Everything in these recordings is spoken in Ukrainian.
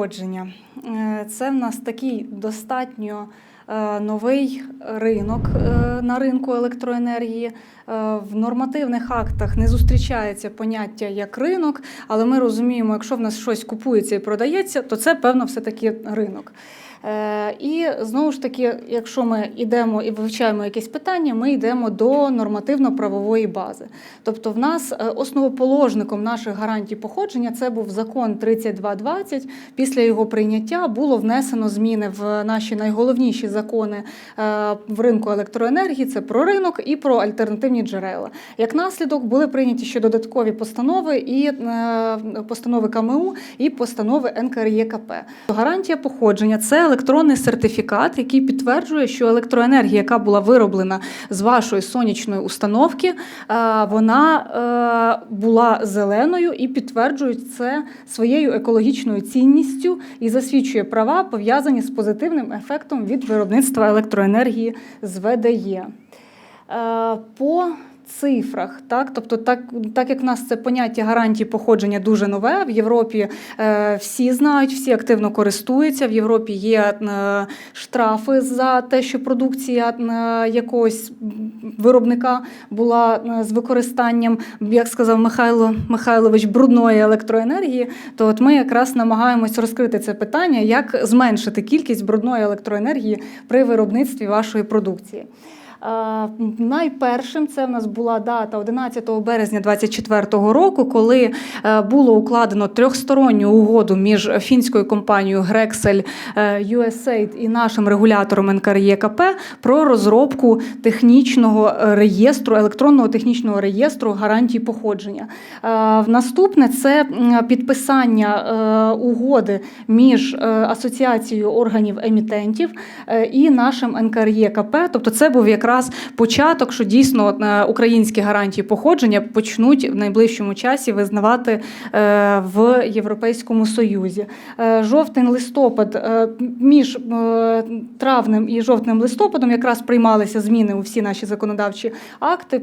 походження. Е, Це в нас такий достатньо е, новий ринок е, на ринку електроенергії. В нормативних актах не зустрічається поняття як ринок, але ми розуміємо, якщо в нас щось купується і продається, то це певно все-таки ринок. Е, І знову ж таки, якщо ми йдемо і вивчаємо якесь питання, ми йдемо до нормативно-правової бази. Тобто, в нас е, основоположником наших гарантій походження це був закон 3220. Після його прийняття було внесено зміни в наші найголовніші закони е, в ринку електроенергії. Це про ринок і про альтернативні джерела. Як наслідок були прийняті ще додаткові постанови і постанови КМУ і постанови НКРЄКП. Гарантія походження це електронний сертифікат, який підтверджує, що електроенергія, яка була вироблена з вашої сонячної установки, е, вона е, була зеленою і підтверджує це своєю екологічною цінністю і засвідчує права, пов'язані з позитивним ефектом від виробництва електроенергії з ВДЄ. Е, По цифрах, так, тобто, так, так як в нас це поняття гарантії походження дуже нове, в Європі е, всі знають, всі активно користуються. В Європі є е, штрафи за те, що продукція е, якогось виробника була е, з використанням, як сказав Михайло Михайлович, брудної електроенергії. То от ми якраз намагаємось розкрити це питання, як зменшити кількість брудної електроенергії при виробництві вашої продукції. Е, Найпершим це в нас була дата 11 березня 2024 року, коли е, було укладено трьохсторонню угоду між фінською компанією Grexel е, USAID і нашим регулятором НКРЄКП про розробку технічного реєстру, електронного технічного реєстру гарантій походження. Наступне це підписання угоди між асоціацією органів емітентів і нашим НКРЄКП. Тобто, це був якраз початок, що дійсно е, українські гарантії походження почнуть в найближчому часі визнавати е, в Європейському Союзі. Е, Жовтень-листопад е, між травнем і жовтним листопадом якраз приймалися зміни у всі наші законодавчі акти.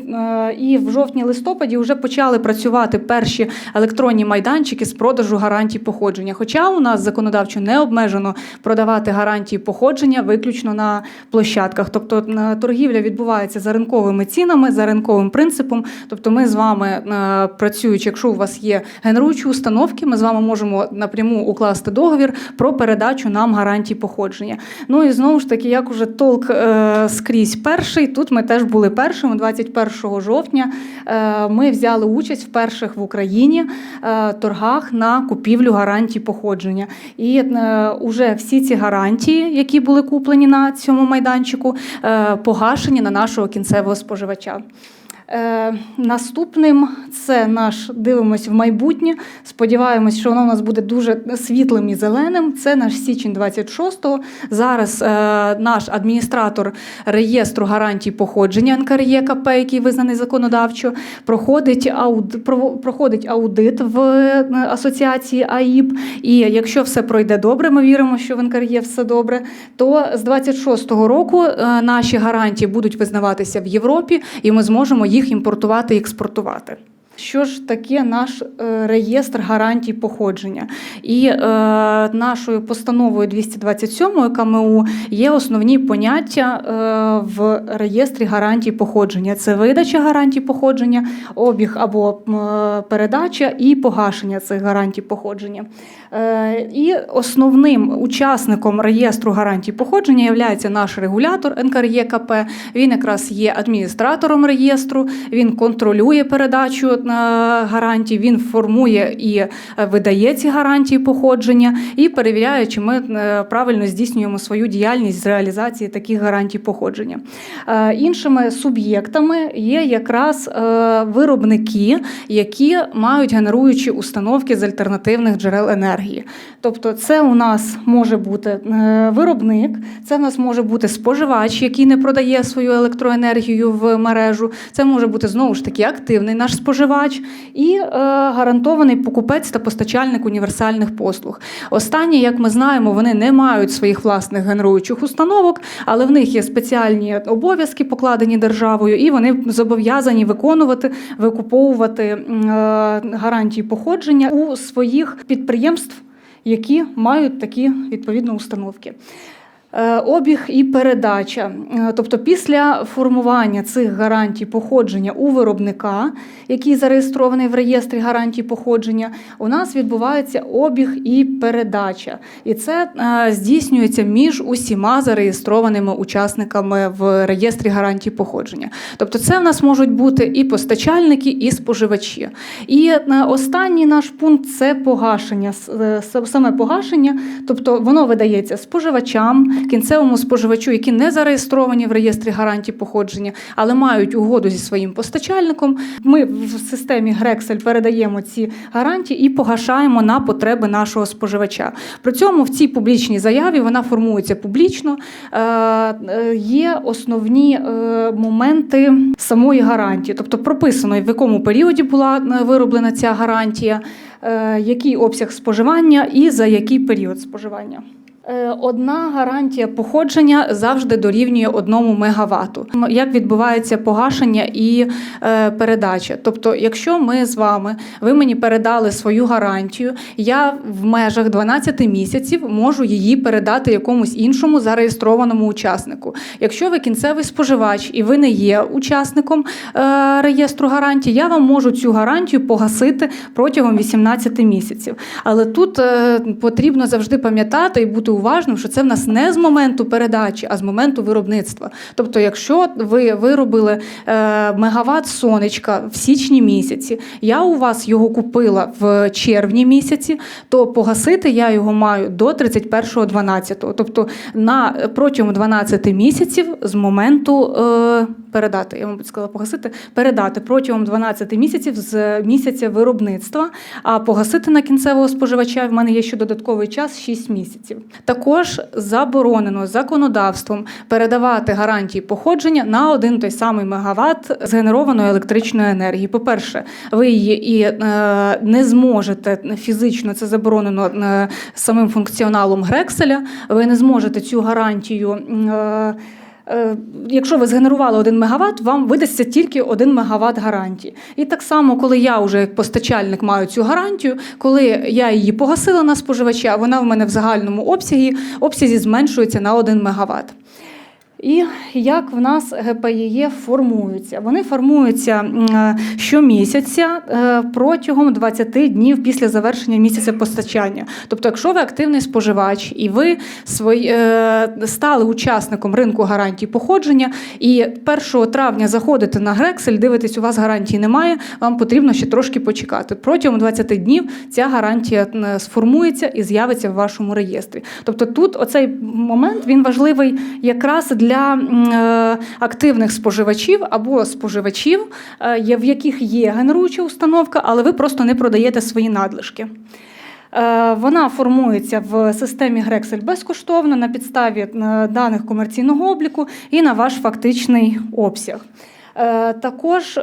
І в жовтні-листопаді вже почали працювати перші електронні майданчики з продажу гарантій походження. Хоча у нас законодавчо не обмежено продавати гарантії походження виключно на площадках. Тобто е, торгівля відбувається за ринковими цінами, за ринковим принципом. Тобто, ми з вами е, працюючи, якщо у вас є генеруючі установки, ми з вами можемо напряму укласти договір про передачу нам гарантій походження. Ну і знову ж таки, як уже толк е, скрізь перший, тут ми теж були першими. 21 жовтня е, ми взяли участь в перших в Україні торгах на купівлю гарантій походження. І е, уже всі ці гарантії, які були куплені на цьому майданчику, е, погашені на нашого кінцевого споживача. Е, наступним це наш дивимось в майбутнє. Сподіваємось, що воно у нас буде дуже світлим і зеленим. Це наш січень 26-го. Зараз е, наш адміністратор реєстру гарантій походження НКРЄКП, який визнаний законодавчо, проходить ауд, проходить аудит в е, асоціації АІП. І якщо все пройде добре, ми віримо, що в НКРЄ все добре, то з 26-го року е, наші гарантії будуть визнаватися в Європі, і ми зможемо їх імпортувати і експортувати. Що ж таке наш е, реєстр гарантій походження? І е, нашою постановою 227 КМУ є основні поняття е, в реєстрі гарантій походження: це видача гарантій походження, обіг або е, передача і погашення цих гарантій походження. Е, і основним учасником реєстру гарантій походження є наш регулятор НКРЄКП. Він якраз є адміністратором реєстру, він контролює передачу гарантій, він формує і е, видає ці гарантії походження і перевіряє, чи ми е, правильно здійснюємо свою діяльність з реалізації таких гарантій походження. Е, Іншими суб'єктами є якраз е, виробники, які мають генеруючі установки з альтернативних джерел енергії. Тобто, це у нас може бути е, виробник, це в нас може бути споживач, який не продає свою електроенергію в мережу. Це може бути знову ж таки активний наш споживач і е, гарантований покупець та постачальник універсальних послуг. Останні, як ми знаємо, вони не мають своїх власних генеруючих установок, але в них є спеціальні обов'язки, покладені державою, і вони зобов'язані виконувати, викуповувати е, гарантії походження у своїх підприємств які мають такі відповідно установки. Е, Обіг і передача, Е, тобто після формування цих гарантій походження у виробника, який зареєстрований в реєстрі гарантій походження, у нас відбувається обіг і передача. І це е, здійснюється між усіма зареєстрованими учасниками в реєстрі гарантій походження. Тобто, це в нас можуть бути і постачальники, і споживачі. І останній наш пункт це погашення, саме погашення, тобто воно видається споживачам, кінцевому споживачу, які не зареєстровані в реєстрі гарантій походження, але мають угоду зі своїм постачальником. Ми в системі Грексель передаємо ці гарантії і погашаємо на потреби нашого споживача. При цьому в цій публічній заяві вона формується публічно. Е, е, Є основні е, моменти самої гарантії, тобто прописано, в якому періоді була вироблена ця гарантія, який обсяг споживання і за який період споживання. Е, Одна гарантія походження завжди дорівнює одному мегаватту. М, Як відбувається погашення і е, передача? Тобто, якщо ми з вами, ви мені передали свою гарантію, я в межах 12 місяців можу її передати якомусь іншому зареєстрованому учаснику. Якщо ви кінцевий споживач і ви не є учасником е, реєстру гарантій, я вам можу цю гарантію погасити протягом 18 місяців. Але тут потрібно завжди пам'ятати і бути уважним, що це в нас не з моменту передачі, а з моменту виробництва. Тобто, якщо ви виробили е, мегаватт сонечка в січні місяці, я у вас його купила в червні місяці, то погасити я його маю до 31.12. Тобто на протягом 12 місяців з моменту е, передати. Я мабуть сказала погасити, передати протягом 12 місяців з місяця виробництва, а погасити на кінцевого споживача в мене є ще додатковий час 6 місяців. Також заборонено законодавством передавати гарантії походження на один той самий мегаватт згенерованої електричної енергії. По-перше, ви її і е, не зможете фізично, це заборонено е, самим функціоналом Грекселя. Ви не зможете цю гарантію. Е, Якщо ви згенерували 1 МВт, вам видасться тільки 1 МВт гарантії. І так само, коли я вже як постачальник маю цю гарантію, коли я її погасила на споживача, вона в мене в загальному обсязі, обсязі зменшується на 1 мегаватт. І як в нас ГПЄ формуються? Вони формуються е, щомісяця е, протягом 20 днів після завершення місяця постачання. Тобто, якщо ви активний споживач і ви е, стали учасником ринку гарантій походження, і 1 травня заходите на Грексель, дивитесь, у вас гарантії немає, вам потрібно ще трошки почекати. Протягом 20 днів ця гарантія сформується і з'явиться в вашому реєстрі. Тобто тут оцей момент він важливий якраз для м, е, активних споживачів або споживачів, е, в яких є генеруюча установка, але ви просто не продаєте свої надлишки. Е, Вона формується в системі Грексель безкоштовно на підставі даних комерційного обліку і на ваш фактичний обсяг. Також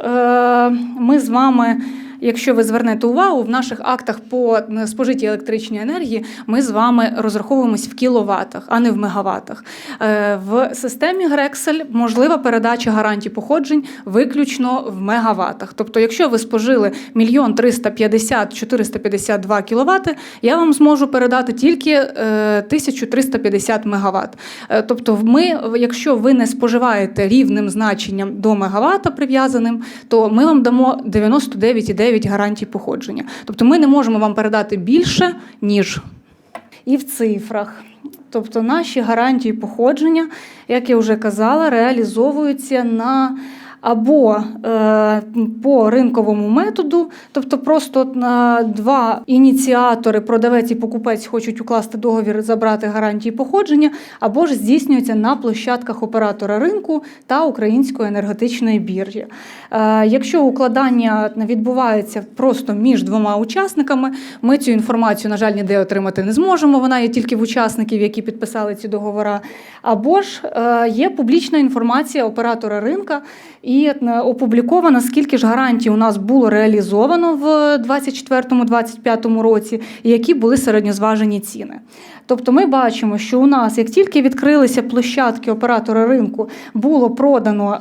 ми з вами, якщо ви звернете увагу, в наших актах по е, спожитій електричній енергії ми з вами розраховуємось в кіловатах, а не в мегаватах. Е, В системі Грексель можлива передача гарантій походжень виключно в мегаватах. Тобто, якщо ви спожили мільйон 350 452 кВт, я вам зможу передати тільки е, 1350 МВт. Е, Тобто, ми, якщо ви не споживаєте рівним значенням до мегавата прив'язаним, то ми вам дамо 99,9 гарантій походження. Тобто ми не можемо вам передати більше, ніж і в цифрах. Тобто наші гарантії походження, як я вже казала, реалізовуються на або е, по ринковому методу, тобто просто два ініціатори, продавець і покупець хочуть укласти договір, забрати гарантії походження, або ж здійснюється на площадках оператора ринку та Української енергетичної біржі. Е, якщо укладання відбувається просто між двома учасниками, ми цю інформацію, на жаль, ніде отримати не зможемо. Вона є тільки в учасників, які підписали ці договори. Або ж е, є публічна інформація оператора ринка, і і е, опубліковано, скільки ж гарантій у нас було реалізовано в 2024-2025 році, і які були середньозважені ціни. Тобто ми бачимо, що у нас, як тільки відкрилися площадки оператора ринку, було продано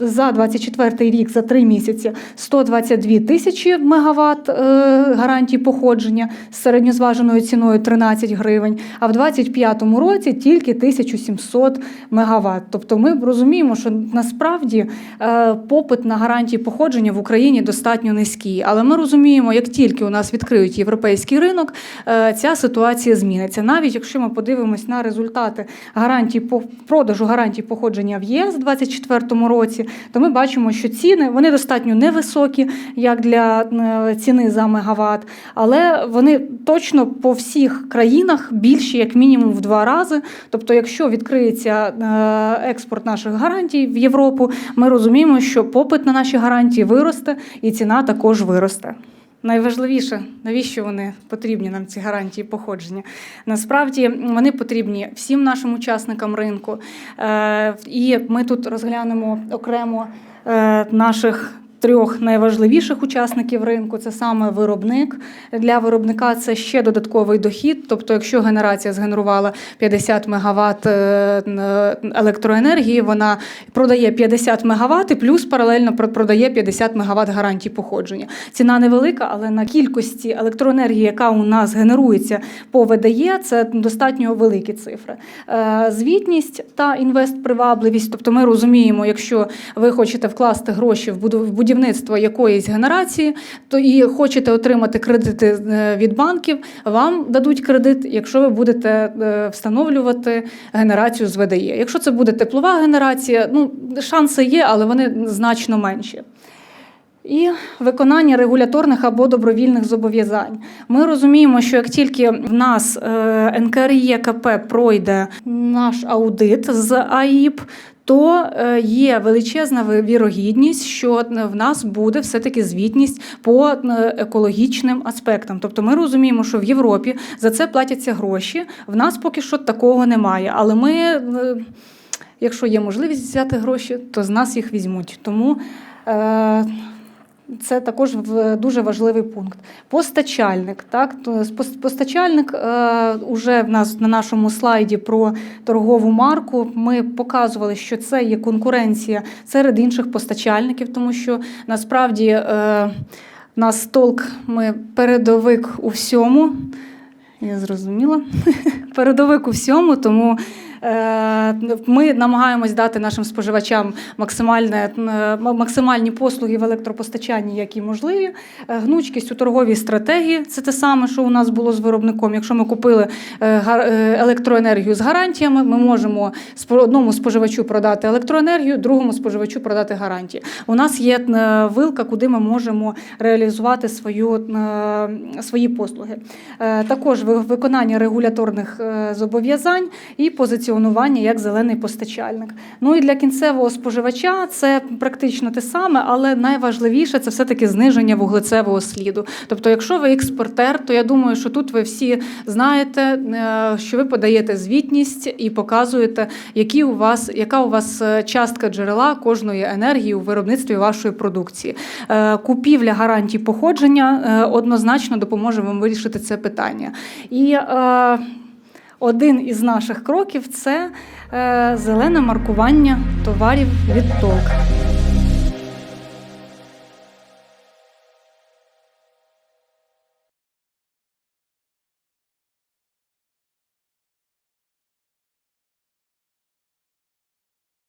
е, за 24 рік, за три місяці 122 тисячі мегаватт е, гарантій походження з середньозваженою ціною 13 гривень, а в 2025 році тільки 1700 мегаватт. Тобто ми розуміємо, що насправді е, попит на гарантії походження в Україні достатньо низький. Але ми розуміємо, як тільки у нас відкриють європейський ринок, е, ця ситуація зміниться. Навіть якщо ми подивимось на результати гарантій по продажу гарантій походження в ЄС у 2024 році, то ми бачимо, що ціни вони достатньо невисокі, як для е, ціни за мегаватт, але вони точно по всіх країнах більші, як мінімум, в два рази. Тобто, якщо відкриється експорт наших гарантій в Європу, ми розуміємо, що попит на наші гарантії виросте і ціна також виросте. Найважливіше, навіщо вони потрібні нам ці гарантії походження? Насправді вони потрібні всім нашим учасникам ринку. Е, І ми тут розглянемо окремо е, наших. Трьох найважливіших учасників ринку це саме виробник. Для виробника це ще додатковий дохід. Тобто, якщо генерація згенерувала 50 МВт електроенергії, вона продає 50 МВт і плюс паралельно про- продає 50 МВт гарантій походження. Ціна невелика, але на кількості електроенергії, яка у нас генерується по ВДЄ, це достатньо великі цифри. Е, Звітність та інвестпривабливість. Тобто, ми розуміємо, якщо ви хочете вкласти гроші в буду- в будівництво якоїсь генерації, то і хочете отримати кредити е, від банків, вам дадуть кредит, якщо ви будете е, встановлювати генерацію з ВДЄ. Якщо це буде теплова генерація, ну шанси є, але вони значно менші. І виконання регуляторних або добровільних зобов'язань. Ми розуміємо, що як тільки в нас е, НКРЄКП пройде наш аудит з АІП, то е, є величезна вірогідність, що в нас буде все-таки звітність по е, екологічним аспектам. Тобто ми розуміємо, що в Європі за це платяться гроші. В нас поки що такого немає. Але ми, е, якщо є можливість взяти гроші, то з нас їх візьмуть. Тому це також дуже важливий пункт. Постачальник. Так? Постачальник е, уже в нас на нашому слайді про торгову марку. Ми показували, що це є конкуренція серед інших постачальників, тому що насправді е, нас толк ми передовик у всьому. Я зрозуміла. Передовик у всьому, тому ми намагаємось дати нашим споживачам е, максимальні послуги в електропостачанні, які можливі. Е, Гнучкість у торговій стратегії це те саме, що у нас було з виробником. Якщо ми купили е, е, електроенергію з гарантіями, ми можемо одному споживачу продати електроенергію, другому споживачу продати гарантії. У нас є е, вилка, куди ми можемо реалізувати свою, е, свої послуги. Е, Також виконання регуляторних е, зобов'язань і позиціонування як зелений постачальник. Ну і для кінцевого споживача це практично те саме, але найважливіше це все-таки зниження вуглецевого сліду. Тобто, якщо ви експортер, то я думаю, що тут ви всі знаєте, е, що ви подаєте звітність і показуєте, які у вас, яка у вас е, частка джерела кожної енергії у виробництві вашої продукції. Е, Купівля гарантій походження однозначно допоможе вам вирішити це питання. І один із наших кроків це е, зелене маркування товарів від ТОЛК.